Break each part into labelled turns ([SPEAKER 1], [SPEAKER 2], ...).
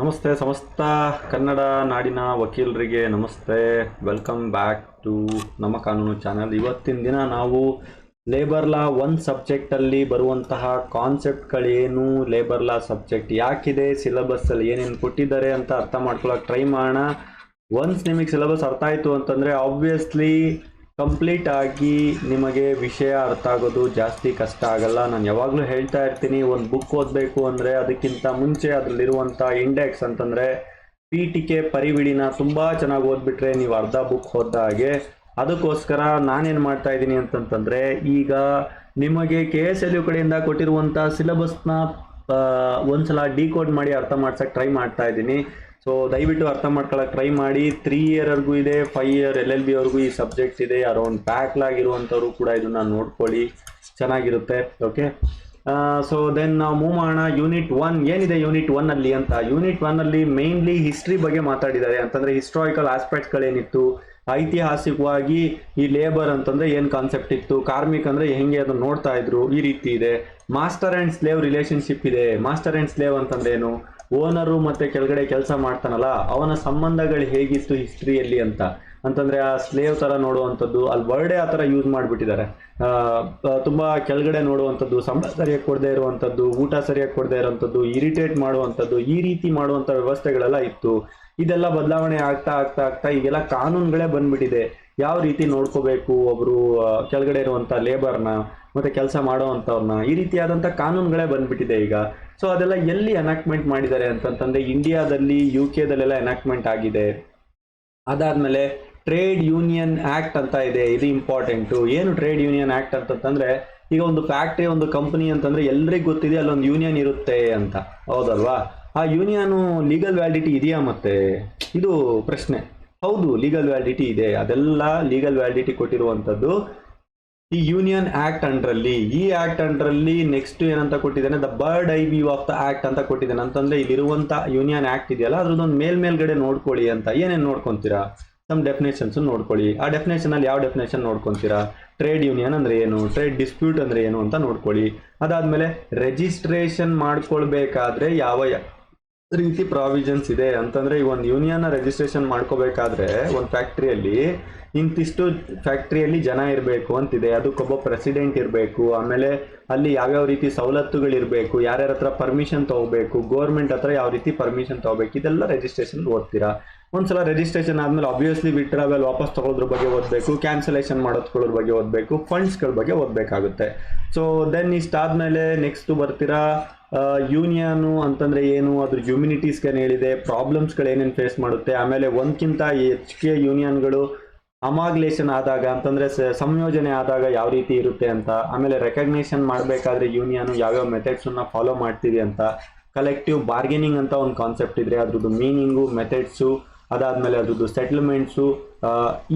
[SPEAKER 1] ನಮಸ್ತೆ, ಸಮಸ್ತ ಕನ್ನಡ ನಾಡಿನ ವಕೀಲರಿಗೆ ನಮಸ್ತೆ. ವೆಲ್ಕಮ್ ಬ್ಯಾಕ್ ಟು ನಮ್ಮ ಕಾನೂನು ಚಾನಲ್ ಇವತ್ತಿನ ದಿನ ನಾವು ಲೇಬರ್ ಲಾ ಒನ್ ಸಬ್ಜೆಕ್ಟಲ್ಲಿ ಬರುವಂತಹ ಕಾನ್ಸೆಪ್ಟ್ಗಳೇನು ಲೇಬರ್ ಲಾ ಸಬ್ಜೆಕ್ಟ್ ಯಾಕಿದೆ? ಸಿಲೆಬಸ್ಸಲ್ಲಿ ಏನೇನು ಕೊಟ್ಟಿದ್ದಾರೆ ಅಂತ ಅರ್ಥ ಮಾಡ್ಕೊಳ್ಳೋಕೆ ಟ್ರೈ ಮಾಡೋಣ. ಒನ್ಸ್ ನಿಮಗೆ ಸಿಲೆಬಸ್ ಅರ್ಥ ಆಯಿತು ಅಂತಂದರೆ ಆಬ್ವಿಯಸ್ಲಿ ಕಂಪ್ಲೀಟ್ ಆಗಿ ನಿಮಗೆ ವಿಷಯ ಅರ್ಥ ಆಗೋದು ಜಾಸ್ತಿ ಕಷ್ಟ ಆಗಲ್ಲ. ನಾನು ಯಾವಾಗಲೂ ಹೇಳ್ತಾ ಇರ್ತೀನಿ, ಒಂದು ಬುಕ್ ಓದಬೇಕು ಅಂದರೆ ಅದಕ್ಕಿಂತ ಮುಂಚೆ ಅದರಲ್ಲಿರುವಂಥ ಇಂಡೆಕ್ಸ್ ಅಂತಂದರೆ ಪೀಠಿಕೆ ಪರಿವಿಡಿನ ತುಂಬ ಚೆನ್ನಾಗಿ ಓದ್ಬಿಟ್ರೆ ನೀವು ಅರ್ಧ ಬುಕ್ ಓದ್ದ ಹಾಗೆ. ಅದಕ್ಕೋಸ್ಕರ ನಾನೇನು ಮಾಡ್ತಾ ಇದ್ದೀನಿ ಅಂತಂತಂದರೆ, ಈಗ ನಿಮಗೆ ಕೆ ಎಸ್ ಎಲ್ ಯು ಕಡೆಯಿಂದ ಕೊಟ್ಟಿರುವಂಥ ಸಿಲೆಬಸ್ನ ಒಂದ್ಸಲ ಡಿಕೋಡ್ ಮಾಡಿ ಅರ್ಥ ಮಾಡ್ಸಕ್ಕೆ ಟ್ರೈ ಮಾಡ್ತಾ ಇದ್ದೀನಿ. ಸೊ ದಯವಿಟ್ಟು ಅರ್ಥ ಮಾಡ್ಕೊಳ್ಳೋಕೆ ಟ್ರೈ ಮಾಡಿ. ತ್ರೀ ಇಯರ್ವರೆಗೂ ಇದೆ five year L L B ಅವ್ರಿಗೂ ಈ ಸಬ್ಜೆಕ್ಟ್ಸ್ ಇದೆ. ಅರೌಂಡ್ ಬ್ಯಾಕ್ಲಾಗ್ ಇರುವಂಥವ್ರು ಕೂಡ ಇದನ್ನ ನೋಡ್ಕೊಳ್ಳಿ. ಚೆನ್ನಾಗಿರುತ್ತೆ ಓಕೆ ಸೊ ದೆನ್ ನಾವು ಮೂವ್ ಮಾಡೋಣ. ಯೂನಿಟ್ ಒನ್ ಏನಿದೆ ಯೂನಿಟ್ ಒನ್ನಲ್ಲಿ ಅಂತ? ಯೂನಿಟ್ ಒನ್ನಲ್ಲಿ ಮೇನ್ಲಿ ಹಿಸ್ಟ್ರಿ ಬಗ್ಗೆ ಮಾತಾಡಿದ್ದಾರೆ. ಅಂತಂದ್ರೆ ಹಿಸ್ಟಾರಿಕಲ್ ಆಸ್ಪೆಕ್ಟ್ಸ್ಗಳೇನಿತ್ತು ಐತಿಹಾಸಿಕವಾಗಿ ಈ ಲೇಬರ್ ಅಂತಂದ್ರೆ ಏನ್ ಕಾನ್ಸೆಪ್ಟ್ ಇತ್ತು? ಕಾರ್ಮಿಕ ಅಂದ್ರೆ ಹೆಂಗೆ ಅದನ್ನ ನೋಡ್ತಾ ಇದ್ರು? ಈ ರೀತಿ ಇದೆ. ಮಾಸ್ಟರ್ ಅಂಡ್ ಸ್ಲೇವ್ ರಿಲೇಶನ್ಶಿಪ್ ಇದೆ. ಮಾಸ್ಟರ್ ಅಂಡ್ ಸ್ಲೇವ್ ಅಂತಂದ್ರೆ ಏನು? ಓನರು ಮತ್ತೆ ಕೆಳಗಡೆ ಕೆಲಸ ಮಾಡ್ತಾನಲ್ಲ, ಅವನ ಸಂಬಂಧಗಳು ಹೇಗಿತ್ತು ಹಿಸ್ಟ್ರಿಯಲ್ಲಿ ಅಂತ. ಅಂತಂದ್ರೆ ಆ ಸ್ಲೇವ್ ತರ ನೋಡುವಂಥದ್ದು ಅಲ್ಲಿ ವರ್ಡೇ ಆ ತರ ಯೂಸ್ ಮಾಡಿಬಿಟ್ಟಿದ್ದಾರೆ. ತುಂಬಾ ಕೆಳಗಡೆ ನೋಡುವಂಥದ್ದು, ಸಂಬಳ ಸರಿಯಾಗಿ ಕೊಡದೆ ಇರುವಂಥದ್ದು, ಊಟ ಸರಿಯಾಗಿ ಕೊಡದೆ ಇರುವಂಥದ್ದು ಇರಿಟೇಟ್ ಮಾಡುವಂಥದ್ದು, ಈ ರೀತಿ ಮಾಡುವಂಥ ವ್ಯವಸ್ಥೆಗಳೆಲ್ಲ ಇತ್ತು. ಇದೆಲ್ಲ ಬದಲಾವಣೆ ಆಗ್ತಾ ಆಗ್ತಾ ಆಗ್ತಾ ಈಗೆಲ್ಲ ಕಾನೂನುಗಳೇ ಬಂದ್ಬಿಟ್ಟಿದೆ. ಯಾವ ರೀತಿ ನೋಡ್ಕೋಬೇಕು ಒಬ್ರು ಕೆಳಗಡೆ ಇರುವಂತ ಲೇಬರ್ನ ಮತ್ತೆ ಕೆಲಸ ಮಾಡೋವಂಥವ್ರನ್ನ ಈ ರೀತಿಯಾದಂಥ ಕಾನೂನುಗಳೇ ಬಂದ್ಬಿಟ್ಟಿದೆ ಈಗ. ಸೊ ಅದೆಲ್ಲ ಎಲ್ಲಿ ಅನಾಕ್ಮೆಂಟ್ ಮಾಡಿದ್ದಾರೆ ಅಂತಂತಂದ್ರೆ ಇಂಡಿಯಾದಲ್ಲಿ ಯು ಕೆದಲ್ಲೆಲ್ಲ ಅನಾಕ್ಮೆಂಟ್ ಆಗಿದೆ. ಅದಾದ್ಮೇಲೆ ಟ್ರೇಡ್ ಯೂನಿಯನ್ ಆಕ್ಟ್ ಅಂತ ಇದೆ. ಇದು ಇಂಪಾರ್ಟೆಂಟು ಏನು ಟ್ರೇಡ್ ಯೂನಿಯನ್ ಆಕ್ಟ್ ಅಂತಂತಂದ್ರೆ ಈಗ ಒಂದು ಫ್ಯಾಕ್ಟ್ರಿ ಒಂದು ಕಂಪನಿ ಅಂತಂದ್ರೆ ಎಲ್ರಿಗೂ ಗೊತ್ತಿದೆ ಅಲ್ಲೊಂದು ಯೂನಿಯನ್ ಇರುತ್ತೆ ಅಂತ. ಹೌದಲ್ವಾ? ಆ ಯೂನಿಯನ್ ಲೀಗಲ್ ವ್ಯಾಲಿಡಿಟಿ ಇದೆಯಾ ಮತ್ತೆ? ಇದು ಪ್ರಶ್ನೆ. ಹೌದು ಲೀಗಲ್ ವ್ಯಾಲಿಡಿಟಿ ಇದೆ. ಅದೆಲ್ಲ ಲೀಗಲ್ ವ್ಯಾಲಿಡಿಟಿ ಕೊಟ್ಟಿರುವಂಥದ್ದು ಈ ಯೂನಿಯನ್ ಆಕ್ಟ್ ಅಂಡ್ರಲ್ಲಿ ಈ ಆಕ್ಟ್ ಅಂಡ್ರಲ್ಲಿ ನೆಕ್ಸ್ಟ್ ಏನಂತ ಕೊಟ್ಟಿದ್ದಾನೆ? The bird eye view of the act ಅಂತ ಕೊಟ್ಟಿದ್ದಾನೆ. ಅಂತಂದ್ರೆ ಇಲ್ಲಿರುವಂತ ಯೂನಿಯನ್ ಆಕ್ಟ್ ಇದೆಯಲ್ಲ, ಅದ್ರದ್ದೊಂದು ಮೇಲ್ ಮೇಲ್ಗಡೆ ನೋಡ್ಕೊಳ್ಳಿ ಅಂತ. ಏನೇನು ನೋಡ್ಕೊಂತೀರಾ? ಸಮ್ ಡೆಫಿನೇಷನ್ಸ್ ನೋಡ್ಕೊಳ್ಳಿ. ಆ ಡೆಫಿನೇಷನ್ ಅಲ್ಲಿ ಯಾವ ಡೆಫಿನೇಷನ್ ನೋಡ್ಕೊಂತೀರಾ? ಟ್ರೇಡ್ ಯೂನಿಯನ್ ಅಂದ್ರೆ ಏನು? ಟ್ರೇಡ್ ಡಿಸ್ಪ್ಯೂಟ್ ಅಂದ್ರೆ ಏನು ಅಂತ ನೋಡ್ಕೊಳ್ಳಿ. ಅದಾದ್ಮೇಲೆ ರಿಜಿಸ್ಟ್ರೇಷನ್ ಮಾಡ್ಕೊಳ್ಬೇಕಾದ್ರೆ ಯಾವ ರೀತಿ ಪ್ರಾವಿಷನ್ಸ್ ಇದೆ ಅಂತಂದ್ರೆ ಈ ಒಂದು ಯೂನಿಯನ್ ರಿಜಿಸ್ಟ್ರೇಷನ್ ಮಾಡ್ಕೋಬೇಕಾದ್ರೆ ಒಂದು ಫ್ಯಾಕ್ಟ್ರಿಯಲ್ಲಿ ಇಂತಿಷ್ಟು ಫ್ಯಾಕ್ಟ್ರಿಯಲ್ಲಿ ಜನ ಇರಬೇಕು ಅಂತಿದೆ. ಅದಕ್ಕೊಬ್ಬ ಪ್ರೆಸಿಡೆಂಟ್ ಇರಬೇಕು, ಆಮೇಲೆ ಅಲ್ಲಿ ಯಾವ್ಯಾವ ರೀತಿ ಸವಲತ್ತುಗಳಿರಬೇಕು, ಯಾರ್ಯಾರ ಹತ್ರ ಪರ್ಮಿಷನ್ ತಗೋಬೇಕು ಗೋರ್ಮೆಂಟ್ ಹತ್ರ ಯಾವ ರೀತಿ ಪರ್ಮಿಷನ್ ತಗೋಬೇಕು, ಇದೆಲ್ಲ ರಿಜಿಸ್ಟ್ರೇಷನ್ ಓದ್ತೀರಾ? ಒಂದ್ಸಲ ರಿಜಿಸ್ಟ್ರೇಷನ್ ಆದ್ಮೇಲೆ ಆಬ್ವಿಯಸ್ಲಿ ವಿಟ್ರಾವೆಲ್ ವಾಪಸ್ ತಗೊಳ್ಳೋದ್ರ ಬಗ್ಗೆ ಓದಬೇಕು ಕ್ಯಾನ್ಸಲೇಷನ್ ಮಾಡೋದ್ಕೊಳ್ಳೋದ್ರ ಬಗ್ಗೆ ಓದಬೇಕು ಫಂಡ್ಸ್ಗಳ ಬಗ್ಗೆ ಓದಬೇಕಾಗುತ್ತೆ. ಸೊ ದೆನ್ ಇಷ್ಟಾದ್ಮೇಲೆ ನೆಕ್ಸ್ಟ್ ಬರ್ತೀರಾ? ಯೂನಿಯನು ಅಂತಂದ್ರೆ ಏನು? ಅದ್ರ ಹ್ಯೂಮಿನಿಟೀಸ್ಗೆ ಹೇಳಿದೆ. ಪ್ರಾಬ್ಲಮ್ಸ್ಗಳು ಏನೇನು ಫೇಸ್ ಮಾಡುತ್ತೆ? ಆಮೇಲೆ ಒಂದ್ಕಿಂತ ಹೆಚ್ಚಿಗೆ ಯೂನಿಯನ್ಗಳು ಅಮಾಗ್ಲೇಷನ್ ಆದಾಗ ಅಂತಂದ್ರೆ ಸಂಯೋಜನೆ ಆದಾಗ ಯಾವ ರೀತಿ ಇರುತ್ತೆ ಅಂತ, ಆಮೇಲೆ ರೆಕಗ್ನೇಷನ್ ಮಾಡಬೇಕಾದ್ರೆ ಯೂನಿಯನ್ ಯಾವ್ಯಾವ ಮೆಥಡ್ಸ್ ಅನ್ನ ಫಾಲೋ ಮಾಡ್ತೀವಿ ಅಂತ ಕಲೆಕ್ಟಿವ್ ಬಾರ್ಗೇನಿಂಗ್ ಅಂತ ಒಂದು ಕಾನ್ಸೆಪ್ಟ್ ಇದ್ರೆ ಅದ್ರದ್ದು ಮೀನಿಂಗು ಮೆಥಡ್ಸು ಅದಾದಮೇಲೆ ಅದ್ರದ್ದು ಸೆಟ್ಲ್ಮೆಂಟ್ಸು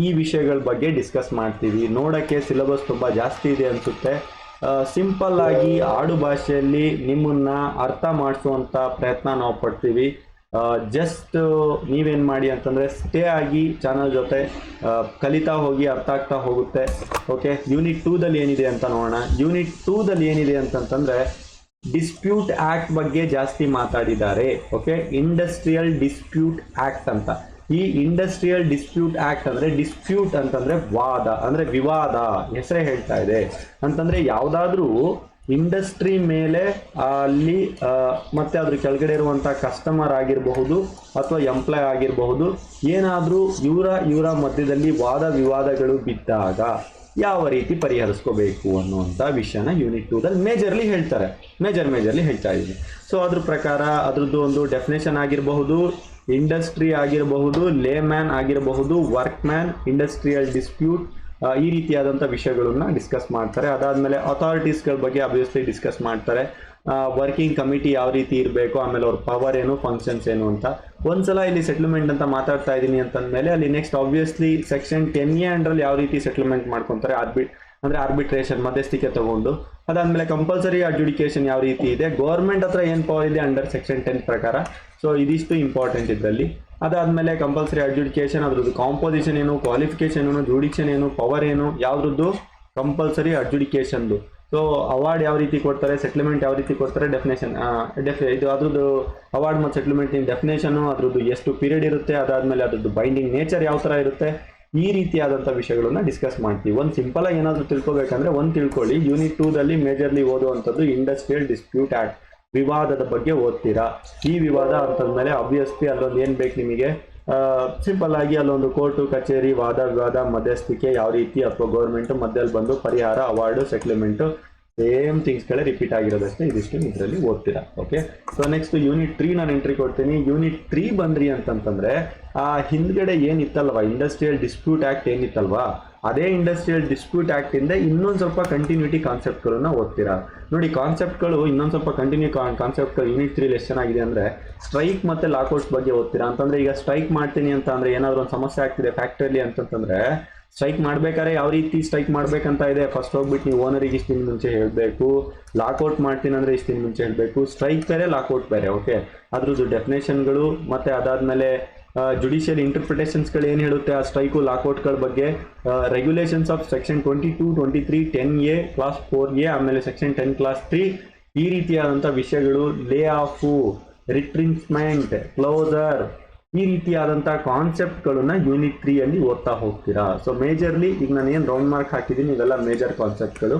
[SPEAKER 1] ಈ ವಿಷಯಗಳ ಬಗ್ಗೆ ಡಿಸ್ಕಸ್ ಮಾಡ್ತೀವಿ. ನೋಡೋಕ್ಕೆ ಸಿಲೆಬಸ್ ತುಂಬ ಜಾಸ್ತಿ ಇದೆ ಅನಿಸುತ್ತೆ. ಸಿಂಪಲ್ ಆಗಿ ಆಡು ಭಾಷೆಯಲ್ಲಿ ನಿಮ್ಮನ್ನ ಅರ್ಥ ಮಾಡಿಸುವಂಥ ಪ್ರಯತ್ನ ನಾವು ಪಡ್ತೀವಿ. ಜಸ್ಟ್ ನೀವೇನು ಮಾಡಿ ಅಂತಂದರೆ ಸ್ಟೇ ಆಗಿ ಚಾನಲ್ ಜೊತೆ ಕಲಿತಾ ಹೋಗಿ ಅರ್ಥ ಆಗ್ತಾ ಹೋಗುತ್ತೆ. ಓಕೆ ಯೂನಿಟ್ ಟೂದಲ್ಲಿ ಏನಿದೆ ಅಂತ ನೋಡೋಣ. ಯೂನಿಟ್ ಟೂದಲ್ಲಿ ಏನಿದೆ ಅಂತಂತಂದರೆ ಡಿಸ್ಪ್ಯೂಟ್ ಆಕ್ಟ್ ಬಗ್ಗೆ ಜಾಸ್ತಿ ಮಾತಾಡಿದ್ದಾರೆ. ಓಕೆ ಇಂಡಸ್ಟ್ರಿಯಲ್ ಡಿಸ್ಪ್ಯೂಟ್ ಆಕ್ಟ್ ಅಂತ. ಈ ಇಂಡಸ್ಟ್ರಿಯಲ್ ಡಿಸ್ಪ್ಯೂಟ್ ಆಕ್ಟ್ ಅಂದ್ರೆ ಡಿಸ್ಪ್ಯೂಟ್ ಅಂತಂದ್ರೆ ವಾದ, ಅಂದ್ರೆ ವಿವಾದ ಹೆಸರೇ ಹೇಳ್ತಾ ಇದೆ. ಅಂತಂದ್ರೆ ಯಾವ್ದಾದ್ರೂ ಇಂಡಸ್ಟ್ರಿ ಮೇಲೆ ಅಲ್ಲಿ ಮತ್ತೆ ಅದ್ರ ಕೆಳಗಡೆ ಇರುವಂತ ಕಸ್ಟಮರ್ ಆಗಿರಬಹುದು ಅಥವಾ ಎಂಪ್ಲಾಯ್ ಆಗಿರಬಹುದು, ಏನಾದ್ರೂ ಇವರ ಇವರ ಮಧ್ಯದಲ್ಲಿ ವಾದ ವಿವಾದಗಳು ಬಿದ್ದಾಗ ಯಾವ ರೀತಿ ಪರಿಹರಿಸ್ಕೋಬೇಕು ಅನ್ನುವಂಥ ವಿಷಯನ ಯೂನಿಟ್ ಟೂದಲ್ಲಿ ಮೇಜರ್ಲಿ ಹೇಳ್ತಾರೆ. ಮೇಜರ್ ಮೇಜರ್ಲಿ ಹೇಳ್ತಾ ಇದ್ದೀನಿ ಸೊ ಅದ್ರ ಪ್ರಕಾರ ಅದ್ರದ್ದು ಒಂದು ಡೆಫಿನೇಷನ್ ಆಗಿರಬಹುದು ಇಂಡಸ್ಟ್ರಿ ಆಗಿರಬಹುದು ಲೇ ಮ್ಯಾನ್ ಆಗಿರಬಹುದು ವರ್ಕ್ ಮ್ಯಾನ್ ಇಂಡಸ್ಟ್ರಿಯಲ್ ಡಿಸ್ಪ್ಯೂಟ್ ಈ ರೀತಿಯಾದಂಥ ವಿಷಯಗಳನ್ನ ಡಿಸ್ಕಸ್ ಮಾಡ್ತಾರೆ. ಅದಾದಮೇಲೆ ಅಥಾರಿಟೀಸ್ಗಳ ಬಗ್ಗೆ ಅಬ್ವಿಯಸ್ಲಿ ಡಿಸ್ಕಸ್ ಮಾಡ್ತಾರೆ. ವರ್ಕಿಂಗ್ ಕಮಿಟಿ ಯಾವ ರೀತಿ ಇರಬೇಕು, ಆಮೇಲೆ ಅವ್ರ ಪವರ್ ಏನು ಫಂಕ್ಷನ್ಸ್ ಏನು ಅಂತ. ಒಂದ್ಸಲ ಇಲ್ಲಿ ಸೆಟ್ಲ್ಮೆಂಟ್ ಅಂತ ಮಾತಾಡ್ತಾ ಇದ್ದೀನಿ ಅಂತಂದ್ಮೇಲೆ ಅಲ್ಲಿ next obviously section ten A ಅಂಡ್ರಲ್ಲಿ ಯಾವ ರೀತಿ ಸೆಟ್ಲ್ಮೆಂಟ್ ಮಾಡ್ಕೊತಾರೆ ಆರ್ಬಿ ಅಂದ್ರೆ ಆರ್ಬಿಟ್ರೇಷನ್ ಮಧ್ಯಸ್ಥಿಕೆ ತಗೊಂಡು. ಅದಾದ್ಮೇಲೆ ಕಂಪಲ್ಸರಿ ಅಡ್ಜುಡಿಕೇಶನ್ ಯಾವ ರೀತಿ ಇದೆ ಗೌರ್ಮೆಂಟ್ ಹತ್ರ ಏನು ಪವರ್ ಇದೆ ಅಂಡರ್ ಸೆಕ್ಷನ್ ಟೆನ್ ಪ್ರಕಾರ. ಸೊ ಇದಿಷ್ಟು ಇಂಪಾರ್ಟೆಂಟ್ ಇದರಲ್ಲಿ. ಅದಾದಮೇಲೆ ಕಂಪಲ್ಸರಿ ಅಡ್ಜುಡಿಕೇಶನ್ ಅದ್ರದ್ದು ಕಾಂಪೋಸಿಷನ್ ಏನು ಕ್ವಾಲಿಫಿಕೇಶನ್ ಏನು ಜುಡಿಕ್ಷನ್ ಏನು ಪವರ್ ಏನು, ಯಾವ್ದ್ರದ್ದು ಕಂಪಲ್ಸರಿ ಅಡ್ಜುಡಿಕೇಶನ್ದು ಸೊ ಅವಾರ್ಡ್ ಯಾವ ರೀತಿ ಕೊಡ್ತಾರೆ ಸೆಟ್ಲ್ಮೆಂಟ್ ಯಾವ ರೀತಿ ಕೊಡ್ತಾರೆ ಡೆಫಿನೇಷನ್ ಡೆಫ್ ಇದು ಅದ್ರದ್ದು ಅವಾರ್ಡ್ ಮತ್ತು ಸೆಟ್ಲ್ಮೆಂಟಿನ ಡೆಫಿನೇಷನು ಅದ್ರದ್ದು ಎಷ್ಟು ಪೀರಿಯಡ್ ಇರುತ್ತೆ, ಅದಾದಮೇಲೆ ಅದ್ರದ್ದು ಬೈಂಡಿಂಗ್ ನೇಚರ್ ಯಾವ ಥರ ಇರುತ್ತೆ, ಈ ರೀತಿಯಾದಂಥ ವಿಷಯಗಳನ್ನ ಡಿಸ್ಕಸ್ ಮಾಡ್ತೀವಿ. ಒಂದು ಸಿಂಪಲ್ ಆಗಿ ಏನಾದರೂ ತಿಳ್ಕೊಬೇಕಂದ್ರೆ ಒಂದು ತಿಳ್ಕೊಳ್ಳಿ. ಯೂನಿಟ್ ಟೂದಲ್ಲಿ ಮೇಜರ್ಲಿ ಓದುವಂಥದ್ದು ಇಂಡಸ್ಟ್ರಿಯಲ್ ಡಿಸ್ಪ್ಯೂಟ್ ಆಕ್ಟ್ ವಿವಾದದ ಬಗ್ಗೆ ಓದ್ತೀರಾ? ಈ ವಿವಾದ ಅಂತಂದ್ಮೇಲೆ ಅಬ್ವಿಯಸ್ಲಿ ಅಲ್ಲೊಂದು ಏನು ಬೇಕು ನಿಮಗೆ? ಸಿಂಪಲ್ ಆಗಿ ಅಲ್ಲೊಂದು ಕೋರ್ಟು, ಕಚೇರಿ, ವಾದ, ವಿವಾದ, ಮಧ್ಯಸ್ಥಿಕೆ ಯಾವ ರೀತಿ ಅಥವಾ ಗೌರ್ಮೆಂಟ್ ಮಧ್ಯದಲ್ಲಿ ಬಂದು ಪರಿಹಾರ ಅವಾರ್ಡು ಸೆಟ್ಲ್ಮೆಂಟು ಸೇಮ್ ಥಿಂಗ್ಸ್ಗಳೇ ರಿಪೀಟ್ ಆಗಿರೋದಷ್ಟೇ ಇದಿಷ್ಟು ಇದರಲ್ಲಿ ಓದ್ತೀರಾ? Okay so next unit three ನಾನು ಎಂಟ್ರಿ ಕೊಡ್ತೀನಿ. ಯೂನಿಟ್ ತ್ರೀ ಬಂದ್ರಿ ಅಂತಂತಂದ್ರೆ, ಆ ಹಿಂದ್ಗಡೆ ಏನಿತ್ತಲ್ವಾ? ಇಂಡಸ್ಟ್ರಿಯಲ್ ಡಿಸ್ಪ್ಯೂಟ್ ಆಕ್ಟ್ ಏನಿತ್ತಲ್ವಾ? ಅದೇ ಇಂಡಸ್ಟ್ರಿಯಲ್ ಡಿಸ್ಪ್ಯೂಟ್ ಆ್ಯಕ್ಟಿಂದ ಇನ್ನೊಂದು ಸ್ವಲ್ಪ ಕಂಟಿನ್ಯೂಟಿ ಕಾನ್ಸೆಪ್ಟ್ಗಳನ್ನು ಓದ್ತೀರಾ? ನೋಡಿ ಕಾನ್ಸೆಪ್ಟ್ಗಳು ಇನ್ನೊಂದು ಸ್ವಲ್ಪ ಕಂಟಿನ್ಯೂ ಕಾನ್ಸೆಪ್ಟ್ಗಳು ಯೂನಿಟ್ ತ್ರೀ ಎಷ್ಟು ಚೆನ್ನಾಗಿದೆ ಅಂದರೆ ಸ್ಟ್ರೈಕ್ ಮತ್ತು ಲಾಕೌಟ್ಸ್ ಬಗ್ಗೆ ಓದ್ತೀರಾ? ಅಂತಂದರೆ ಈಗ ಸ್ಟ್ರೈಕ್ ಮಾಡ್ತೀನಿ ಅಂತ ಅಂದರೆ ಏನಾದರೂ ಒಂದು ಸಮಸ್ಯೆ ಆಗ್ತಿದೆ ಫ್ಯಾಕ್ಟ್ರಿಯಲ್ಲಿ ಅಂತಂತಂದರೆ ಸ್ಟ್ರೈಕ್ ಮಾಡ್ಬೇಕಾದ್ರೆ ಯಾವ ರೀತಿ ಸ್ಟ್ರೈಕ್ ಮಾಡಬೇಕಂತ ಇದೆ? ಫಸ್ಟ್ ಹೋಗ್ಬಿಟ್ಟು ನೀವು ಓನರಿಗೆ ಇಷ್ಟು ಮುಂಚೆ ಹೇಳಬೇಕು. ಲಾಕೌಟ್ ಮಾಡ್ತೀನಿ ಅಂದರೆ ಇಷ್ಟು ಮುಂಚೆ ಹೇಳಬೇಕು. ಸ್ಟ್ರೈಕ್ ಬೇರೆ ಲಾಕೌಟ್ ಬೇರೆ ಓಕೆ ಅದ್ರದ್ದು ಡೆಫಿನೇಷನ್ಗಳು ಮತ್ತು ಅದಾದ್ಮೇಲೆ ಜುಡಿಷಿಯಲ್ ಇಂಟರ್ಪ್ರಿಟೇಷನ್ಸ್ಗಳು ಏನು ಹೇಳುತ್ತೆ? ಆ ಸ್ಟ್ರೈಕು ಲಾಕೌಟ್ಗಳ ಬಗ್ಗೆ regulations of section twenty two twenty three ten A clause four A ಆಮೇಲೆ ಸೆಕ್ಷನ್ ಟೆನ್ ಕ್ಲಾಸ್ ತ್ರೀ ಈ ರೀತಿಯಾದಂಥ ವಿಷಯಗಳು ಲೇ ಆಫು ರಿಟ್ರಿನ್ಸ್ಮೆಂಟ್ ಕ್ಲೋಸರ್ ಈ ರೀತಿಯಾದಂಥ ಕಾನ್ಸೆಪ್ಟ್ಗಳನ್ನ ಯೂನಿಟ್ ತ್ರೀಯಲ್ಲಿ ಓದ್ತಾ ಹೋಗ್ತೀರಾ? ಸೊ ಮೇಜರ್ಲಿ ಈಗ ನಾನು ಏನು ರೌಂಡ್ ಮಾರ್ಕ್ ಹಾಕಿದ್ದೀನಿ ಇವೆಲ್ಲ ಮೇಜರ್ ಕಾನ್ಸೆಪ್ಟ್ಗಳು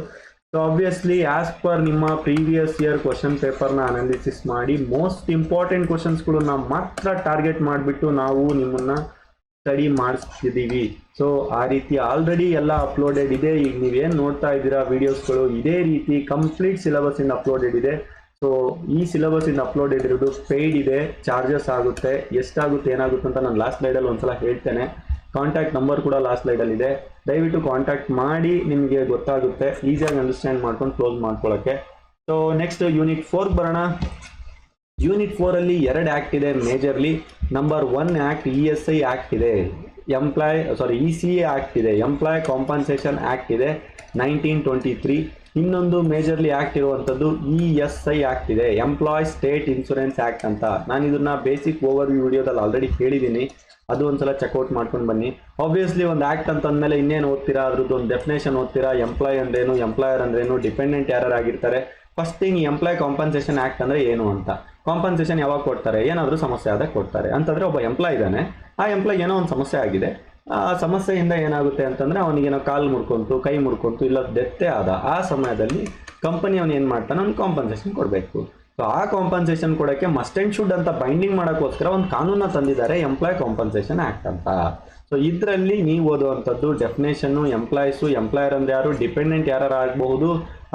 [SPEAKER 1] ಸೊ ಆಬ್ವಿಯಸ್ಲಿ ಆಸ್ ಪರ್ ನಿಮ್ಮ ಪ್ರೀವಿಯಸ್ ಇಯರ್ ಕ್ವಶನ್ ಪೇಪರ್ನ ಅನಾಲಿಸಿಸ್ ಮಾಡಿ ಮೋಸ್ಟ್ ಇಂಪಾರ್ಟೆಂಟ್ ಕ್ವಶನ್ಸ್ಗಳನ್ನ ಮಾತ್ರ ಟಾರ್ಗೆಟ್ ಮಾಡಿಬಿಟ್ಟು ನಾವು ನಿಮ್ಮನ್ನ ಸ್ಟಡಿ ಮಾಡಿಸ್ತಿದ್ದೀವಿ ಸೊ ಆ ರೀತಿ ಆಲ್ರೆಡಿ ಎಲ್ಲ ಅಪ್ಲೋಡೆಡ್ ಇದೆ. ಈಗ ನೀವೇನು ನೋಡ್ತಾ ಇದ್ದೀರಾ ವಿಡಿಯೋಸ್ಗಳು ಇದೇ ರೀತಿ ಕಂಪ್ಲೀಟ್ ಸಿಲೆಬಸ್ ಇಂದ ಅಪ್ಲೋಡೆಡ್ ಇದೆ. ಸೊ ಈ ಸಿಲೆಬಸ್ ಇಂದ ಅಪ್ಲೋಡೆಡ್ ಇರೋದು ಪೇಯ್ಡ್ ಇದೆ. ಚಾರ್ಜಸ್ ಆಗುತ್ತೆ. ಎಷ್ಟಾಗುತ್ತೆ, ಏನಾಗುತ್ತೆ ಅಂತ ನಾನು ಲಾಸ್ಟ್ ಸ್ಲೈಡಲ್ಲಿ ಒಂದ್ಸಲ ಹೇಳ್ತೇನೆ. ಕಾಂಟ್ಯಾಕ್ಟ್ ನಂಬರ್ ಕೂಡ ಲಾಸ್ಟ್ ಸ್ಲೈಡಲ್ಲಿ ಇದೆ. ದಯವಿಟ್ಟು ಕಾಂಟ್ಯಾಕ್ಟ್ ಮಾಡಿ ನಿಮಗೆ ಗೊತ್ತಾಗುತ್ತೆ ಈಸಿಯಾಗಿ ಅಂಡರ್ಸ್ಟ್ಯಾಂಡ್ ಮಾಡ್ಕೊಂಡು ಕ್ಲೋಸ್ ಮಾಡ್ಕೊಳ್ಳೋಕ್ಕೆ ಸೊ ನೆಕ್ಸ್ಟ್ ಯೂನಿಟ್ ಫೋರ್ ಬರೋಣ. ಯೂನಿಟ್ ಫೋರಲ್ಲಿ ಎರಡು ಆಕ್ಟ್ ಇದೆ majorly number one act E S I act ಇದೆ. Employee sorry E C A act ಇದೆ. ಎಂಪ್ಲಾಯ್ ಕಾಂಪನ್ಸೇಷನ್ ಆಕ್ಟ್ ಇದೆ ನೈನ್ಟೀನ್ ಟ್ವೆಂಟಿ ತ್ರೀ ಇನ್ನೊಂದು ಮೇಜರ್ಲಿ ಆಕ್ಟ್ ಇರುವಂಥದ್ದು ಇ ಎಸ್ ಐ ಆಕ್ಟ್ ಇದೆ. ಎಂಪ್ಲಾಯ್ ಸ್ಟೇಟ್ ಇನ್ಶೂರೆನ್ಸ್ ಆಕ್ಟ್ ಅಂತ. ನಾನು ಇದನ್ನ ಬೇಸಿಕ್ ಓವರ್ ವ್ಯೂ ವಿಡಿಯೋದಲ್ಲಿ ಆಲ್ರೆಡಿ ಹೇಳಿದ್ದೀನಿ ಅದು ಒಂದ್ಸಲ ಚೆಕ್ಔಟ್ ಮಾಡ್ಕೊಂಡು ಬನ್ನಿ. ಆಬ್ವಿಯಸ್ಲಿ ಒಂದು ಆಕ್ಟ್ ಅಂತ ಅಂದಮೇಲೆ ಇನ್ನೇನು ಓದ್ತೀರಾ? ಅದ್ರದ್ದು ಒಂದು ಡೆಫಿನೇಷನ್ ಓದ್ತೀರಾ? ಎಂಪ್ಲಾಯ್ ಅಂದ್ರೇನು? ಎಂಪ್ಲಾಯರ್ ಅಂದ್ರೇನು? ಡಿಪೆಂಡೆಂಟ್ ಯಾರು ಆಗಿರ್ತಾರೆ? First thing employee compensation act ಅಂದ್ರೆ ಏನು ಅಂತ. ಕಾಂಪನ್ಸೇಷನ್ ಯಾವಾಗ ಕೊಡ್ತಾರೆ? ಏನಾದರೂ ಸಮಸ್ಯೆ ಆದಾಗ ಕೊಡ್ತಾರೆ. ಅಂತಂದ್ರೆ ಒಬ್ಬ ಎಂಪ್ಲಾಯ್ ಇದ್ದಾನೆ. ಆ ಎಂಪ್ಲಾಯ್ ಏನೋ ಒಂದು ಸಮಸ್ಯೆ ಆಗಿದೆ. ಆ ಸಮಸ್ಯೆಯಿಂದ ಏನಾಗುತ್ತೆ ಅಂತಂದ್ರೆ ಅವನಿಗೇನೋ ಕಾಲು ಮುಡ್ಕೊಂತು ಕೈ ಮುಡ್ಕೊಂತು ಇಲ್ಲ, ಡೆತ್ತೇ ಆದ. ಆ ಸಮಯದಲ್ಲಿ ಕಂಪನಿ ಅವನು ಏನು ಮಾಡ್ತಾನೆ? ಅವ್ನು ಕಾಂಪನ್ಸೇಷನ್ ಕೊಡಬೇಕು. ಸೊ ಆ ಕಾಂಪನ್ಸೇಷನ್ ಕೊಡೋಕ್ಕೆ ಮಸ್ಟ್ ಅಂಡ್ ಶುಡ್ ಅಂತ ಬೈಂಡಿಂಗ್ ಮಾಡೋಕ್ಕೋಸ್ಕರ ಒಂದು ಕಾನೂನ ತಂದಿದ್ದಾರೆ ಎಂಪ್ಲಾಯ್ ಕಾಂಪನ್ಸೇಷನ್ ಆಕ್ಟ್ ಅಂತ. ಸೊ ಇದರಲ್ಲಿ ನೀವು ಓದುವಂಥದ್ದು ಡೆಫಿನೇಷನ್ನು ಎಂಪ್ಲಾಯ್ಸು ಎಂಪ್ಲಾಯರ್ ಅಂದ್ರೆ ಯಾರು ಡಿಪೆಂಡೆಂಟ್ ಯಾರು ಆಗಬಹುದು,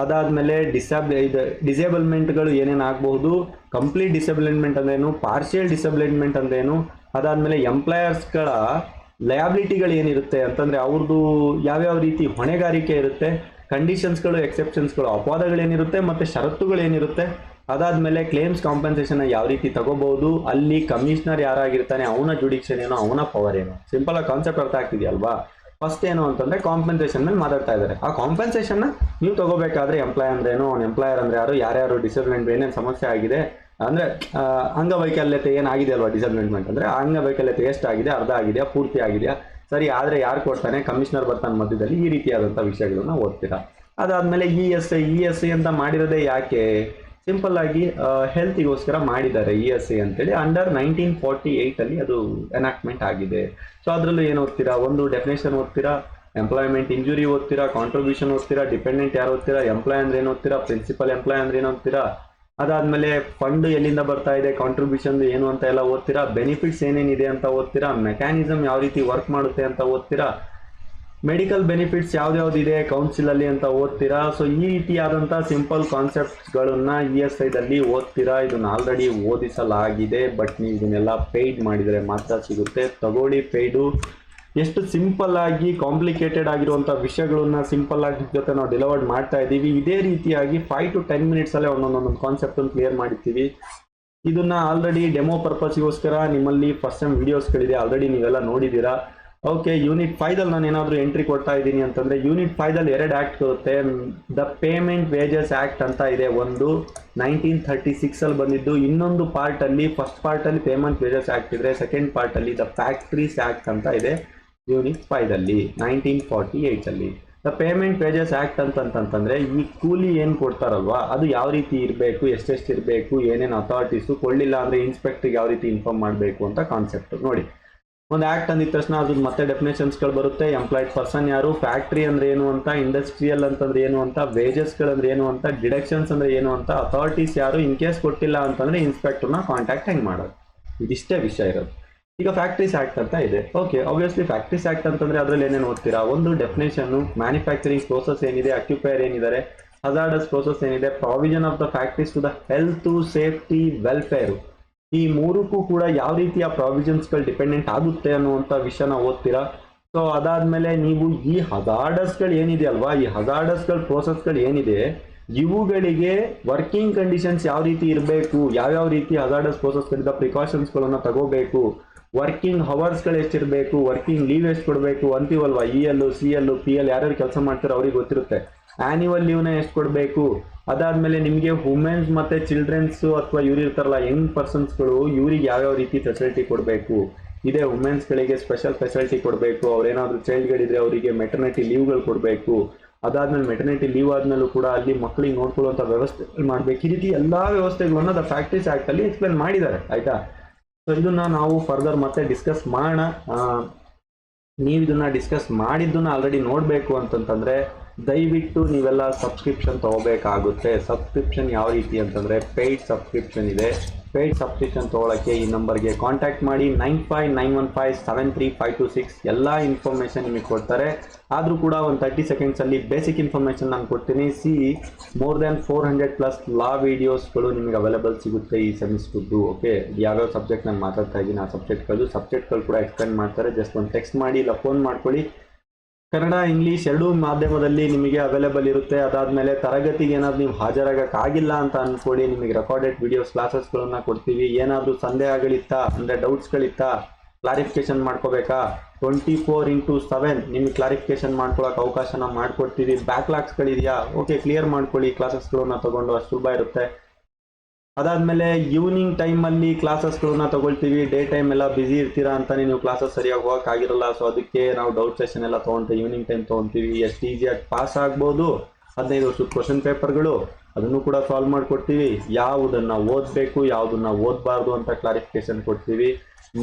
[SPEAKER 1] ಅದಾದಮೇಲೆ ಡಿಸಬ್ ಇದು ಡಿಸೇಬಲ್ಮೆಂಟ್ಗಳು ಏನೇನು ಆಗಬಹುದು ಕಂಪ್ಲೀಟ್ ಡಿಸೇಬಲ್ಮೆಂಟ್ ಅಂದ್ರೇನು ಪಾರ್ಷಿಯಲ್ ಡಿಸೇಬಲ್ಮೆಂಟ್ ಅಂದ್ರೇನು ಅದಾದಮೇಲೆ ಎಂಪ್ಲಾಯರ್ಸ್ಗಳ ಲಯಾಬಿಲಿಟಿಗಳು ಏನಿರುತ್ತೆ ಅಂತಂದರೆ ಅವ್ರದ್ದು ಯಾವ್ಯಾವ ರೀತಿ ಹೊಣೆಗಾರಿಕೆ ಇರುತ್ತೆ ಕಂಡೀಷನ್ಸ್ಗಳು ಎಕ್ಸೆಪ್ಷನ್ಸ್ಗಳು ಅಪವಾದಗಳೇನಿರುತ್ತೆ ಮತ್ತು ಷರತ್ತುಗಳೇನಿರುತ್ತೆ ಅದಾದಮೇಲೆ ಕ್ಲೇಮ್ಸ್ ಕಾಂಪನ್ಸೇಷನ್ ಯಾವ ರೀತಿ ತಗೋಬಹುದು, ಅಲ್ಲಿ ಕಮಿಷನರ್ ಯಾರಾಗಿರ್ತಾನೆ, ಅವನ ಜುಡಿಕ್ಷನ್ ಏನೋ, ಅವನ ಪವರ್ ಏನು? ಸಿಂಪಲ್ ಆಗಿ ಕಾನ್ಸೆಪ್ಟ್ ಅರ್ಥ ಆಗ್ತಿದೆಯಲ್ವಾ ಫಸ್ಟ್ ಏನು ಅಂತಂದ್ರೆ ಕಾಂಪನ್ಸೇಷನ್ ಮೇಲೆ ಮಾತಾಡ್ತಾ ಇದ್ದಾರೆ. ಆ ಕಾಂಪನ್ಸೇಷನ್ ನೀವು ತಗೋಬೇಕಾದ್ರೆ ಎಂಪ್ಲಾಯ್ ಅಂದ್ರೇನು, ಅವ್ನ ಎಂಪ್ಲಾಯರ್ ಅಂದ್ರೆ ಯಾರು, ಯಾರ್ಯಾರು ಡಿಸಬ್ಲೆಂಟ್ ಏನೇನು ಸಮಸ್ಯೆ ಆಗಿದೆ, ಅಂದ್ರೆ ಅಂಗವೈಕಲ್ಯತೆ ಏನಾಗಿದೆ ಅಲ್ವಾ ಡಿಸೇಬಲ್ಮೆಂಟ್ ಅಂದ್ರೆ ಅಂಗವೈಕಲ್ಯತೆ ಎಷ್ಟಾಗಿದೆ, ಅರ್ಧ ಆಗಿದೆಯಾ, ಪೂರ್ತಿ ಆಗಿದೆಯಾ? ಸರಿ, ಆದ್ರೆ ಯಾರು ಕೊಡ್ತಾನೆ ಕಮಿಷನರ್ ಬರ್ತಾನೆ ಮಧ್ಯದಲ್ಲಿ ಈ ರೀತಿಯಾದಂಥ ವಿಷಯಗಳನ್ನ ಓದ್ತೀರಾ? ಅದಾದ್ಮೇಲೆ E S I E S I ಅಂತ ಮಾಡಿರೋದೇ ಯಾಕೆ? ಸಿಂಪಲ್ ಆಗಿ ಹೆಲ್ತಿಗೋಸ್ಕರ ಮಾಡಿದ್ದಾರೆ ಇ ಎಸ್ ಎ ಅಂತೇಳಿ. ಅಂಡರ್ ನೈನ್ಟೀನ್ ಫಾರ್ಟಿ ಏಯ್ಟಲ್ಲಿ ಅದು ಎನಾಕ್ಟ್ಮೆಂಟ್ ಆಗಿದೆ. ಸೊ ಅದರಲ್ಲೂ ಏನು ಓದ್ತೀರಾ? ಒಂದು ಡೆಫಿನೇಷನ್ ಓದ್ತೀರಾ? ಎಂಪ್ಲಾಯ್ಮೆಂಟ್ ಇಂಜುರಿ ಓದ್ತೀರಾ? ಕಾಂಟ್ರಿಬ್ಯೂಷನ್ ಓದ್ತೀರಾ? ಡಿಪೆಂಡೆಂಟ್ ಯಾರು ಓದ್ತೀರಾ? ಎಂಪ್ಲಾಯ್ ಅಂದ್ರೆ ಏನು ಓದ್ತೀರಾ? ಪ್ರಿನ್ಸಿಪಲ್ ಎಂಪ್ಲಾಯ್ ಅಂದ್ರೆ ಏನು ಓದ್ತೀರಾ? ಅದಾದ್ಮೇಲೆ ಫಂಡ್ ಎಲ್ಲಿಂದ ಬರ್ತಾ ಇದೆ? ಕಾಂಟ್ರಿಬ್ಯೂಷನ್ ಏನು ಅಂತ ಎಲ್ಲ ಓದ್ತೀರಾ? ಬೆನಿಫಿಟ್ಸ್ ಏನೇನಿದೆ ಅಂತ ಓದ್ತೀರಾ? ಮೆಕ್ಯಾನಿಸಮ್ ಯಾವ ರೀತಿ ವರ್ಕ್ ಮಾಡುತ್ತೆ ಅಂತ ಓದ್ತೀರಾ? ಮೆಡಿಕಲ್ ಬೆನಿಫಿಟ್ಸ್ ಕೌನ್ಸಿಲ್ ಅಲ್ಲಿ ಅಂತ ಓದ್ತೀರಾ? ಸೊ ಈ ರೀತಿಯಾದಂಥ ಸಿಂಪಲ್ ಕಾನ್ಸೆಪ್ಟ್ಗಳನ್ನ ಇ ಎಸ್ ಐದಲ್ಲಿ ಓದ್ತೀರಾ? ಇದನ್ನ ಆಲ್ರೆಡಿ ಓದಿಸಲಾಗಿದೆ ಬಟ್ ನೀವು ಇದನ್ನೆಲ್ಲ ಪೇಯ್ಡ್ ಮಾಡಿದರೆ ಮಾತ್ರ ಸಿಗುತ್ತೆ. ತಗೊಳ್ಳಿ ಪೇಯ್ಡು ಎಷ್ಟು ಸಿಂಪಲ್ ಆಗಿ ಕಾಂಪ್ಲಿಕೇಟೆಡ್ ಆಗಿರುವಂಥ ವಿಷಯಗಳನ್ನ ಸಿಂಪಲ್ ಆಗಿ ಜೊತೆ ನಾವು ಡೆಲಿವರ್ಡ್ ಮಾಡ್ತಾ ಇದ್ದೀವಿ. ಇದೇ ರೀತಿಯಾಗಿ ಫೈವ್ ಟು ಟೆನ್ ಮಿನಿಟ್ಸಲ್ಲೇ ಒಂದೊಂದೊಂದು ಕಾನ್ಸೆಪ್ಟನ್ನು ಕ್ಲಿಯರ್ ಮಾಡಿರ್ತೀವಿ. ಇದನ್ನ ಆಲ್ರೆಡಿ ಡೆಮೋ ಪರ್ಪಸ್ಗೋಸ್ಕರ ನಿಮ್ಮಲ್ಲಿ ಫಸ್ಟ್ ಟೈಮ್ ವಿಡಿಯೋಸ್ಗಳಿದೆ ಆಲ್ರೆಡಿ ನೀವೆಲ್ಲ ನೋಡಿದ್ದೀರಾ? ಓಕೆ ಯೂನಿಟ್ ಫೈದಲ್ಲಿ ನಾನು ಏನಾದರೂ ಎಂಟ್ರಿ ಕೊಡ್ತಾ ಇದ್ದೀನಿ ಅಂತಂದರೆ ಯೂನಿಟ್ ಫೈದಲ್ಲಿ ಎರಡು ಆ್ಯಕ್ಟ್ ಬರುತ್ತೆ. ದ ಪೇಮೆಂಟ್ ವೇಜಸ್ ಆ್ಯಕ್ಟ್ ಅಂತ ಇದೆ ಒಂದು. ನೈನ್ಟೀನ್ ಥರ್ಟಿ ಸಿಕ್ಸಲ್ಲಿ ಬಂದಿದ್ದು. ಇನ್ನೊಂದು ಪಾರ್ಟಲ್ಲಿ ಫಸ್ಟ್ ಪಾರ್ಟಲ್ಲಿ ಪೇಮೆಂಟ್ ವೇಜಸ್ ಆ್ಯಕ್ಟ್ ಇದ್ರೆ ಸೆಕೆಂಡ್ ಪಾರ್ಟಲ್ಲಿ ದ ಫ್ಯಾಕ್ಟ್ರೀಸ್ ಆ್ಯಕ್ಟ್ ಅಂತ ಇದೆ ಯೂನಿಟ್ ಫೈದಲ್ಲಿ ನೈನ್ಟೀನ್ ಫಾರ್ಟಿ ಏಯ್ಟಲ್ಲಿ ದ ಪೇಮೆಂಟ್ ವೇಜಸ್ ಆ್ಯಕ್ಟ್ ಅಂತಂತಂತಂದರೆ ಈ ಕೂಲಿ ಏನು ಕೊಡ್ತಾರಲ್ವಾ? ಅದು ಯಾವ ರೀತಿ ಇರಬೇಕು? ಎಷ್ಟೆಷ್ಟು ಇರಬೇಕು? ಏನೇನು ಅಥಾರಿಟೀಸು ಕೊಡಲಿಲ್ಲ ಅಂದರೆ ಇನ್ಸ್ಪೆಕ್ಟ್ರಿಗೆ ಯಾವ ರೀತಿ ಇನ್ಫಾರ್ಮ್ ಮಾಡಬೇಕು ಅಂತ ಕಾನ್ಸೆಪ್ಟ್ ನೋಡಿ ಒಂದು ಆ್ಯಕ್ಟ್ ಅಂದಿದ ತಕ್ಷಣ ಅದು ಮತ್ತೆ ಡೆಫಿನೇಷನ್ಸ್ಗಳು ಬರುತ್ತೆ. ಎಂಪ್ಲಾಯ್ಡ್ ಪರ್ಸನ್ ಯಾರು ಫ್ಯಾಕ್ಟ್ರಿ ಅಂದ್ರೆ ಏನು ಅಂತ ಇಂಡಸ್ಟ್ರಿಯಲ್ ಅಂತಂದ್ರೆ ಏನು ಅಂತ ವೇಜಸ್ಗಳಂದ್ರೆ ಏನು ಅಂತ ಡಿಡಕ್ಷನ್ಸ್ ಅಂದ್ರೆ ಏನು ಅಂತ ಅಥಾರಿಟೀಸ್ ಯಾರು ಇನ್ ಕೇಸ್ ಕೊಟ್ಟಿಲ್ಲ ಅಂತಂದ್ರೆ ಇನ್ಸ್ಪೆಕ್ಟರ್ನ ಕಾಂಟ್ಯಾಕ್ಟ್ ಹೆಂಗೆ ಮಾಡೋದು? ಇದಿಷ್ಟೇ ವಿಷಯ ಇರೋದು. ಈಗ ಫ್ಯಾಕ್ಟ್ರೀಸ್ ಆ್ಯಕ್ಟ್ ಅಂತ ಇದೆ. ಓಕೆ ಆಬ್ವಿಯಸ್ಲಿ ಫ್ಯಾಕ್ಟ್ರೀಸ್ ಆ್ಯಕ್ಟ್ ಅಂತಂದ್ರೆ ಅದ್ರಲ್ಲಿ ಏನೇನು ಓದ್ತೀರಾ? ಒಂದು ಡೆಫಿನೇಷನ್ ಮ್ಯಾನುಫ್ಯಾಕ್ಚರಿಂಗ್ ಪ್ರೋಸೆಸ್ ಏನಿದೆ ಅಕ್ಯುಪೈರ್ ಏನಿದ್ದಾರೆ ಹಜಾರ್ಡಸ್ ಪ್ರೋಸೆಸ್ ಏನಿದೆ provision of the factories to the health safety welfare ಈ ಮೂರಕ್ಕೂ ಕೂಡ ಯಾವ ರೀತಿಯ ಪ್ರಾವಿಷನ್ಸ್ಗಳು ಡಿಪೆಂಡೆಂಟ್ ಆಗುತ್ತೆ ಅನ್ನುವಂಥ ವಿಷಯನ ಓದ್ತೀರಾ? ಸೊ ಅದಾದಮೇಲೆ ನೀವು ಈ ಹಜಾರ್ಡಸ್ಗಳು ಏನಿದೆ ಅಲ್ವಾ? ಈ ಹಜಾರ್ಡಸ್ಗಳ ಪ್ರೋಸೆಸ್ಗಳು ಏನಿದೆ? ಇವುಗಳಿಗೆ ವರ್ಕಿಂಗ್ ಕಂಡೀಷನ್ಸ್ ಯಾವ ರೀತಿ ಇರಬೇಕು? ಯಾವ್ಯಾವ ರೀತಿ ಹಜಾರ್ಡಸ್ ಪ್ರೋಸೆಸ್ಗಳಿಂದ ಪ್ರಿಕಾಷನ್ಸ್ಗಳನ್ನು ತಗೋಬೇಕು? ವರ್ಕಿಂಗ್ ಹವರ್ಸ್ಗಳು ಎಷ್ಟಿರಬೇಕು? ವರ್ಕಿಂಗ್ ಲೀವ್ ಎಷ್ಟು ಕೊಡಬೇಕು? ಅಂತೀವಲ್ವಾ? E L C L P L ಯಾರ್ಯಾರು ಕೆಲಸ ಮಾಡ್ತಾರೋ ಅವ್ರಿಗೆ ಗೊತ್ತಿರುತ್ತೆ. ಆನ್ಯುವಲ್ ಲೀವ್ನ ಎಷ್ಟು ಕೊಡಬೇಕು? ಅದಾದಮೇಲೆ ನಿಮಗೆ ವುಮೆನ್ಸ್ ಮತ್ತು ಚಿಲ್ಡ್ರೆನ್ಸು ಅಥವಾ ಇವ್ರು ಇರ್ತಾರಲ್ಲ ಯಂಗ್ ಪರ್ಸನ್ಸ್ಗಳು ಇವ್ರಿಗೆ ಯಾವ್ಯಾವ ರೀತಿ ಫೆಸಿಲಿಟಿ ಕೊಡಬೇಕು? ಇದೇ ವುಮೆನ್ಸ್ಗಳಿಗೆ ಸ್ಪೆಷಲ್ ಫೆಸಿಲಿಟಿ ಕೊಡಬೇಕು ಅವರೇನಾದರೂ ಚೈಲ್ಡ್ಗಳಿದ್ರೆ ಅವರಿಗೆ ಮೆಟರ್ನಿಟಿ ಲೀವ್ಗಳು ಕೊಡಬೇಕು. ಅದಾದ್ಮೇಲೆ ಮೆಟರ್ನಿಟಿ ಲೀವ್ ಆದಮೇಲೂ ಕೂಡ ಅಲ್ಲಿ ಮಕ್ಕಳಿಗೆ ನೋಡ್ಕೊಳ್ಳುವಂಥ ವ್ಯವಸ್ಥೆ ಮಾಡಬೇಕು. ಈ ರೀತಿ ಎಲ್ಲ ವ್ಯವಸ್ಥೆಗಳನ್ನ ದ ಫ್ಯಾಕ್ಟ್ರೀಸ್ ಆ್ಯಕ್ಟಲ್ಲಿ ಎಕ್ಸ್ಪ್ಲೇನ್ ಮಾಡಿದ್ದಾರೆ, ಆಯಿತಾ? ಸೊ ಇದನ್ನ ನಾವು ಫರ್ದರ್ ಮತ್ತೆ ಡಿಸ್ಕಸ್ ಮಾಡೋಣ. ನೀವು ಇದನ್ನ ಡಿಸ್ಕಸ್ ಮಾಡಿದ್ದನ್ನು ಆಲ್ರೆಡಿ ನೋಡಬೇಕು ಅಂತಂತಂದ್ರೆ ದಯವಿಟ್ಟು ನೀವೆಲ್ಲ ಸಬ್ಸ್ಕ್ರಿಪ್ಷನ್ ತಗೋಬೇಕಾಗುತ್ತೆ. ಸಬ್ಸ್ಕ್ರಿಪ್ಷನ್ ಯಾವ ರೀತಿ ಅಂತಂದರೆ ಪೇಯ್ಡ್ ಸಬ್ಸ್ಕ್ರಿಪ್ಷನ್ ಇದೆ. ಪೇಯ್ಡ್ ಸಬ್ಸ್ಕ್ರಿಪ್ಷನ್ ತೊಗೊಳಕ್ಕೆ ಈ ನಂಬರ್ಗೆ ಕಾಂಟ್ಯಾಕ್ಟ್ ಮಾಡಿ nine five nine one five seven three five two six ಎಲ್ಲ ಇನ್ಫಾರ್ಮೇಷನ್ ನಿಮಗೆ ಕೊಡ್ತಾರೆ. ಆದರೂ ಕೂಡ ಒಂದು ತರ್ಟಿ ಸೆಕೆಂಡ್ಸಲ್ಲಿ ಬೇಸಿಕ್ ಇನ್ಫಾರ್ಮೇಷನ್ ನಾನು ಕೊಡ್ತೀನಿ. See more than four hundred plus law ವೀಡಿಯೋಸ್ಗಳು ನಿಮಗೆ ಅವೈಲೇಬಲ್ ಸಿಗುತ್ತೆ ಈ ಸೆಮಿಸ್ಟರ್ದು ಓಕೆ ಯಾವ್ಯಾವ ಸಬ್ಜೆಕ್ಟ್ ನಾನು ಮಾತಾಡ್ತಾ ಇದ್ದೀನಿ ಆ ಸಬ್ಜೆಕ್ಟ್ಗಳು ಸಬ್ಜೆಕ್ಟ್ಗಳು ಕೂಡ ಎಕ್ಸ್ಪ್ಲೇನ್ ಮಾಡ್ತಾರೆ. ಜಸ್ಟ್ ಒಂದು ಟೆಕ್ಸ್ಟ್ ಮಾಡಿ ಇಲ್ಲ ಫೋನ್ ಮಾಡ್ಕೊಳ್ಳಿ. ಕನ್ನಡ, ಇಂಗ್ಲೀಷ್ ಎರಡೂ ಮಾಧ್ಯಮದಲ್ಲಿ ನಿಮಗೆ ಅವೈಲೇಬಲ್ ಇರುತ್ತೆ. ಅದಾದಮೇಲೆ ತರಗತಿಗೆ ಏನಾದ್ರು ನೀವು ಹಾಜರಾಗಕ್ಕಾಗಿಲ್ಲ ಅಂತ ಅನ್ಕೊಳ್ಳಿ. ನಿಮಗೆ ರೆಕಾರ್ಡೆಡ್ ವಿಡಿಯೋಸ್ ಕ್ಲಾಸಸ್ಗಳನ್ನ ಕೊಡ್ತೀವಿ. ಏನಾದರೂ ಸಂದೇಹಗಳಿತ್ತಾ ಅಂದರೆ ಡೌಟ್ಸ್ಗಳಿತ್ತಾ ಕ್ಲಾರಿಫಿಕೇಶನ್ ಮಾಡ್ಕೋಬೇಕಾ? ಟ್ವೆಂಟಿ ಫೋರ್ ಇಂಟು ಸೆವೆನ್ ನಿಮಗೆ ಕ್ಲಾರಿಫಿಕೇಶನ್ ಮಾಡ್ಕೊಳ್ಳೋಕೆ ಅವಕಾಶನ ಮಾಡ್ಕೊಡ್ತೀವಿ. ಬ್ಯಾಕ್ಲಾಗ್ಸ್ಗಳಿದೆಯಾ ಓಕೆ ಕ್ಲಿಯರ್ ಮಾಡ್ಕೊಳ್ಳಿ. ಕ್ಲಾಸಸ್ಗಳನ್ನ ತಗೊಂಡು ಅಷ್ಟು ಸುಲಭ ಇರುತ್ತೆ. ಅದಾದ್ಮೇಲೆ ಈವ್ನಿಂಗ್ ಟೈಮಲ್ಲಿ ಕ್ಲಾಸಸ್ಗಳನ್ನ ತಗೊಳ್ತೀವಿ ಡೇ ಟೈಮ್ ಎಲ್ಲ ಬಿಸಿ ಇರ್ತೀರಾ ಅಂತ ನೀವು ಕ್ಲಾಸಸ್ ಸರಿಯಾಗಿ ಹೋಗೋಕ್ಕಾಗಿರಲ್ಲ ಸೊ ಅದಕ್ಕೆ ನಾವು ಡೌಟ್ ಸೆಷನ್ ಎಲ್ಲ ತೊಗೊಂತೀವಿ ಈವ್ನಿಂಗ್ ಟೈಮ್ ತೊಗೊತೀವಿ. ಎಷ್ಟು ಈಸಿಯಾಗಿ ಪಾಸ್ ಆಗ್ಬೋದು, ಹದಿನೈದು ವರ್ಷದ ಕ್ವಶನ್ ಪೇಪರ್ಗಳು ಅದನ್ನು ಕೂಡ ಸಾಲ್ವ್ ಮಾಡಿಕೊಡ್ತೀವಿ. ಯಾವುದನ್ನು ಓದಬೇಕು, ಯಾವುದನ್ನ ಓದಬಾರ್ದು ಅಂತ ಕ್ಲಾರಿಫಿಕೇಶನ್ ಕೊಡ್ತೀವಿ.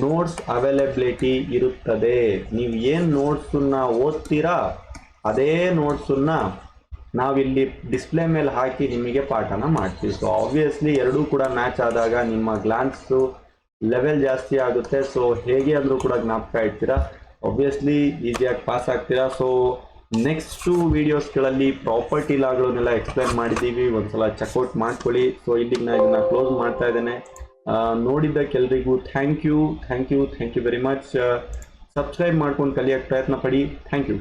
[SPEAKER 1] ನೋಟ್ಸ್ ಅವೈಲೇಬಿಲಿಟಿ ಇರುತ್ತದೆ. ನೀವು ಏನು ನೋಟ್ಸನ್ನ ಓದ್ತೀರಾ, ಅದೇ ನೋಟ್ಸನ್ನ ನಾವಿಲ್ಲಿ ಡಿಸ್ಪ್ಲೇ ಮೇಲೆ ಹಾಕಿ ನಿಮಗೆ ಪಾಠನ ಮಾಡ್ತೀವಿ. ಸೊ ಆಬ್ವಿಯಸ್ಲಿ ಎರಡೂ ಕೂಡ ಮ್ಯಾಚ್ ಆದಾಗ ನಿಮ್ಮ ಗ್ಲಾನ್ಸು ಲೆವೆಲ್ ಜಾಸ್ತಿ ಆಗುತ್ತೆ. ಸೊ ಹೇಗೆ ಅಂದರೂ ಕೂಡ ಜ್ಞಾಪಕ ಇಡ್ತೀರಾ? ಆಬ್ವಿಯಸ್ಲಿ ಈಸಿಯಾಗಿ ಪಾಸ್ ಆಗ್ತೀರಾ? ಸೊ ನೆಕ್ಸ್ಟು ವೀಡಿಯೋಸ್ಗಳಲ್ಲಿ ಪ್ರಾಪರ್ಟಿ ಲಾಗಳನ್ನೆಲ್ಲ ಎಕ್ಸ್ಪ್ಲೈನ್ ಮಾಡಿದ್ದೀವಿ. ಒಂದ್ಸಲ ಚೆಕ್ಔಟ್ ಮಾಡ್ಕೊಳ್ಳಿ. ಸೊ ಇಲ್ಲಿಗೆ ನಾನು ಇದನ್ನು ಕ್ಲೋಸ್ ಮಾಡ್ತಾ ಇದ್ದೇನೆ. ನೋಡಿದ್ದಕ್ಕೆಲ್ಲರಿಗೂ thank you thank you thank you very much subscribe ಮಾಡ್ಕೊಂಡು ಕಲಿಯೋಕ್ಕೆ ಪ್ರಯತ್ನ ಪಡಿ. Thank you